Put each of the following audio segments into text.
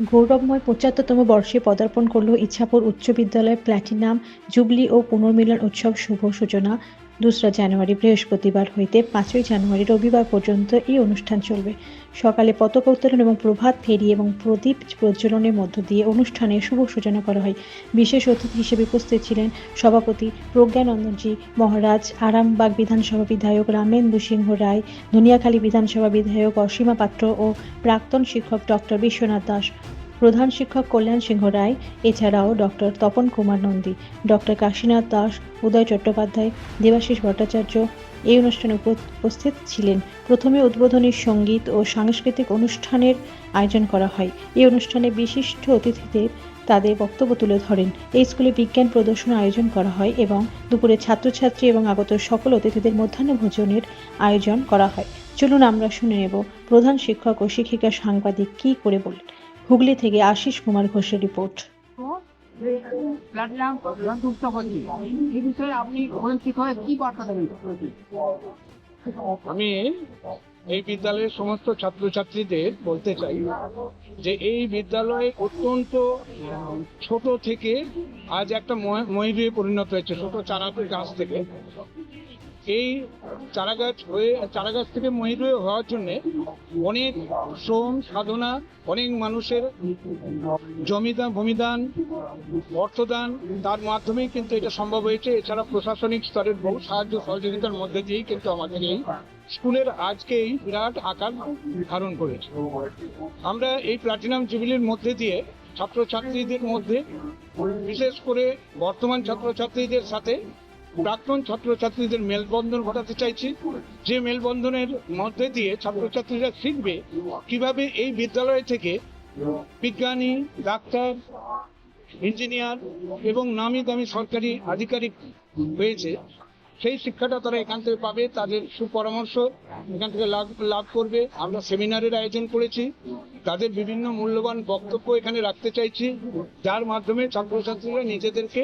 গৌরবময় পঁচাত্তরতম বর্ষে পদার্পণ করল ইচ্ছাপুর উচ্চ বিদ্যালয়ের প্ল্যাটিনাম জুবলি ও পুনর্মিলন উৎসব শুভ সূচনা। দোসরা জানুয়ারি বৃহস্পতিবার হইতে পাঁচই জানুয়ারি রবিবার পর্যন্ত এই অনুষ্ঠান চলবে। সকালে পতাকা উত্তোলন এবং প্রভাত ফেরি এবং প্রদীপ প্রজ্বলনের মধ্য দিয়ে অনুষ্ঠানের শুভ সূচনা করা হয়। বিশেষ অতিথি হিসেবে উপস্থিত ছিলেন সভাপতি প্রজ্ঞানন্দনজি মহারাজ, আরামবাগ বিধানসভা বিধায়ক রামেন্দু সিংহ রায় ধনিয়াখালী বিধানসভা বিধায়ক অসীমা পাত্র ও প্রাক্তন শিক্ষক ডক্টর বিশ্বনাথ দাস। প্রধান শিক্ষক কল্যাণ সিংহ রায়, এছাড়াও ডক্টর তপন কুমার নন্দী, ডক্টর কাশীনাথ দাস, উদয় চট্টোপাধ্যায়, দেবাশিস ভট্টাচার্য এই অনুষ্ঠানে উপস্থিত ছিলেন। প্রথমে উদ্বোধনী সংগীত ও সাংস্কৃতিক অনুষ্ঠানের আয়োজন করা হয়। এই অনুষ্ঠানে বিশিষ্ট অতিথিদের তাদের বক্তব্য তুলে ধরেন। এই স্কুলে বিজ্ঞান প্রদর্শন আয়োজন করা হয় এবং দুপুরে ছাত্রছাত্রী এবং আগত সকল অতিথিদের মধ্যাহ্ন ভোজনের আয়োজন করা হয়। চলুন আমরা শুনে নেব প্রধান শিক্ষক ও শিক্ষিকা সাংবাদিক কি করে বলেন হুগলি থেকে আশিস কুমার ঘোষের রিপোর্ট। এই বিষয়ে আপনি আমি এই বিদ্যালয়ের সমস্ত ছাত্রছাত্রীদের বলতে চাই যে এই বিদ্যালয় অত্যন্ত ছোট থেকে আজ একটা ময়- ময়ূরে পরিণত হয়েছে, ছোট চারা গাছ থেকে। এই চারাগাছ হয়ে, চারাগাছ থেকে ময়ূরে হওয়ার জন্যে অনেক শ্রম, সাধনা, অনেক মানুষের জমিদান, ভূমিদান, অর্থদান, তার মাধ্যমেই কিন্তু এটা সম্ভব হয়েছে। এছাড়া প্রশাসনিক স্তরের বহু সাহায্য সহযোগিতার মধ্যে দিয়েই কিন্তু আমাদের এই স্কুলের আজকে এই বিরাট আকার ধারণ করেছে। আমরা এই প্লাটিনাম জুবিলির মধ্যে দিয়ে ছাত্রছাত্রীদের মধ্যে, বিশেষ করে বর্তমান ছাত্রছাত্রীদের সাথে প্রাক্তন ছাত্রছাত্রীদের মেলবন্ধন ঘটাতে চাইছি। যে মেলবন্ধনের মধ্যে দিয়ে ছাত্রছাত্রীরা শিখবে কীভাবে এই বিদ্যালয় থেকে বিজ্ঞানী, ডাক্তার, ইঞ্জিনিয়ার এবং নামি দামি সরকারি আধিকারিক হয়েছে, সেই শিক্ষাটা তারা এখান থেকে পাবে, তাদের সুপরামর্শ এখান থেকে লাভ লাভ করবে। আমরা সেমিনারের আয়োজন করেছি, তাদের বিভিন্ন মূল্যবান বক্তব্য এখানে রাখতে চাইছি, যার মাধ্যমে ছাত্রছাত্রীরা নিজেদেরকে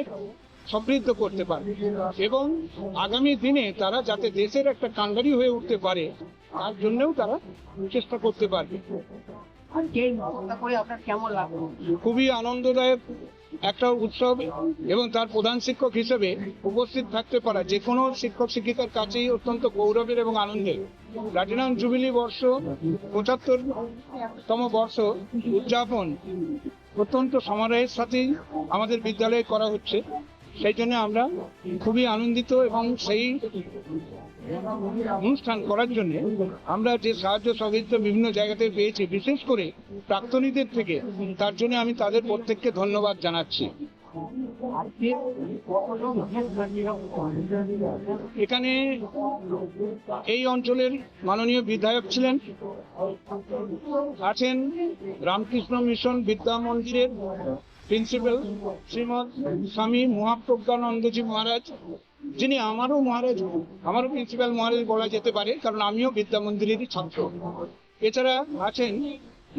সমৃদ্ধ করতে পারবে। এবং আগামী দিনে তারা যাতে দেশের একটা কাণ্ডারি হয়ে উঠতে পারে, তার জন্যও তারা চেষ্টা করতে পারবে। খুবই আনন্দদায়ক একটা উৎসব এবং তার প্রধান শিক্ষক হিসেবে উপস্থিত থাকতে পারা যে কোনো শিক্ষক শিক্ষিকার কাছেই অত্যন্ত গৌরবের এবং আনন্দের। প্লাটিনাম জুবিলি বর্ষ পঁচাত্তর তম বর্ষ উদযাপন। অত্যন্ত সমারোহের সাথেই আমাদের বিদ্যালয়ে করা হচ্ছে। সেই জন্য আমরা খুবই আনন্দিত এবং সেই অনুষ্ঠান করার জন্য আমরা যে সাহায্য সহযোগিতা বিভিন্ন জায়গাতে পেয়েছি, বিশেষ করে প্রাক্তনীদের থেকে, তার জন্য আমি তাদের প্রত্যেককে ধন্যবাদ জানাচ্ছি। এখানে এই অঞ্চলের মাননীয় বিধায়ক ছিলেন, আছেন রামকৃষ্ণ মিশন বিদ্যা মন্দিরের প্রিন্সিপাল শ্রীমৎ স্বামী মহাপ্রজ্ঞানন্দজি মহারাজ যিনি আমারও মহারাজ, আমারও প্রিন্সিপাল মহারাজ বলা যেতে পারে, কারণ আমিও বিদ্যা মন্দিরেরই ছাত্র। এছাড়া আছেন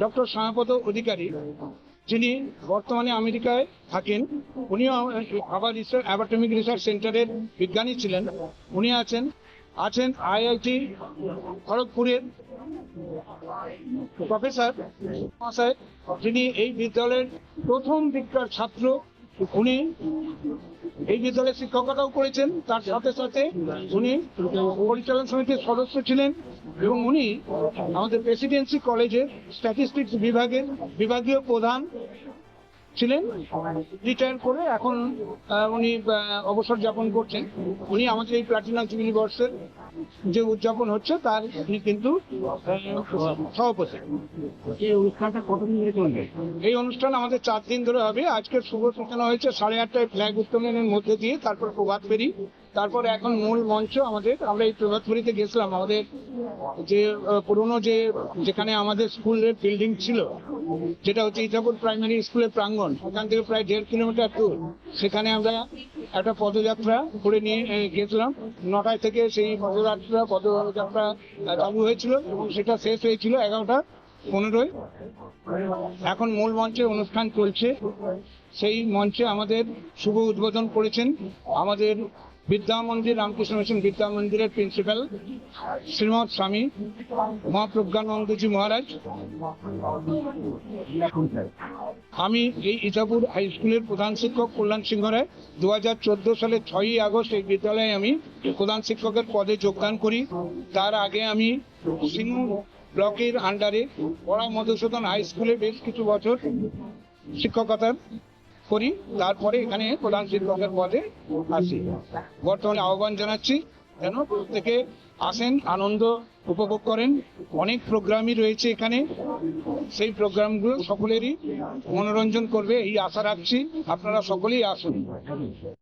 ডক্টর শ্যামাপদ অধিকারী, যিনি বর্তমানে আমেরিকায় থাকেন। উনিও আবার রিসার্চ অ্যাবাটমিক রিসার্চ সেন্টারের বিজ্ঞানী ছিলেন। উনি আছেন আছেন আইআইটি খড়গপুরের প্রফেসর মহাশয়, যিনি এই বিদ্যালয়ের প্রথম দিককার ছাত্র। উনি এই বিদ্যালয়ে শিক্ষকতাও করেছেন। তার সাথে সাথে উনি পরিচালন সমিতির সদস্য ছিলেন এবং উনি আমাদের প্রেসিডেন্সি কলেজের স্ট্যাটিস্টিক্স বিভাগের বিভাগীয় প্রধান। ছিলেন রিটায়ার করে এখন উনি অবসর যাপন করছেন। উনি আমাদের এই প্লাটিনাম জুবিলি বর্ষের যে উদযাপন হচ্ছে তার উনি কিন্তু সভাপতি। এই অনুষ্ঠানটা কতদিন চলবে? এই অনুষ্ঠান আমাদের চার দিন ধরে হবে। আজকে শুভ সূচনা হয়েছে সাড়ে আটটায় ফ্ল্যাগ উত্তোলনের মধ্যে দিয়ে তারপর প্রভাত ফেরি তারপর এখন মূল মঞ্চ আমাদের, আমরা এই প্রভাত ফেরিতে গেছিলাম, আমাদের যে পুরনো যে, যেখানে আমাদের স্কুলের বিল্ডিং ছিল, যেটা হচ্ছে ইটাপুর প্রাইমারি স্কুলের প্রাঙ্গণ ওখান থেকে প্রায় দেড় কিলোমিটার দূর, সেখানে আমরা একটা পদযাত্রা করে নিয়ে গেছিলাম। নটায় থেকে সেই পদযাত্রা পদযাত্রা চালু হয়েছিল এবং সেটা শেষ হয়েছিল এগারোটা পনেরোই এখন মূল মঞ্চে অনুষ্ঠান চলছে। সেই মঞ্চে আমাদের শুভ উদ্বোধন করেছেন আমাদের বিদ্যা মন্দির রামকৃষ্ণ মিশন বিদ্যা মন্দিরের প্রিন্সিপাল শ্রীমৎ স্বামী মহাপ্রজ্ঞানন্দজি মহারাজ। আমি এই ইটাপুর হাই স্কুলের প্রধান শিক্ষক কল্যাণ সিংহ রায় দু হাজার চোদ্দ সালের ছয়ই আগস্ট এই বিদ্যালয়ে আমি প্রধান শিক্ষকের পদে যোগদান করি। তার আগে আমি সিংহ ব্লকের আন্ডারে পড়া মধুসূদন হাই স্কুলে বেশ কিছু বছর শিক্ষকতা করি, তারপরে এখানে প্রধান শিক্ষকের পদে আসি। বর্তমানে আহ্বান জানাচ্ছি যেন প্রত্যেকে আসেন, আনন্দ উপভোগ করেন। অনেক প্রোগ্রামই রয়েছে এখানে। সেই প্রোগ্রামগুলো সকলেরই মনোরঞ্জন করবে, এই আশা রাখছি। আপনারা সকলেই আসুন।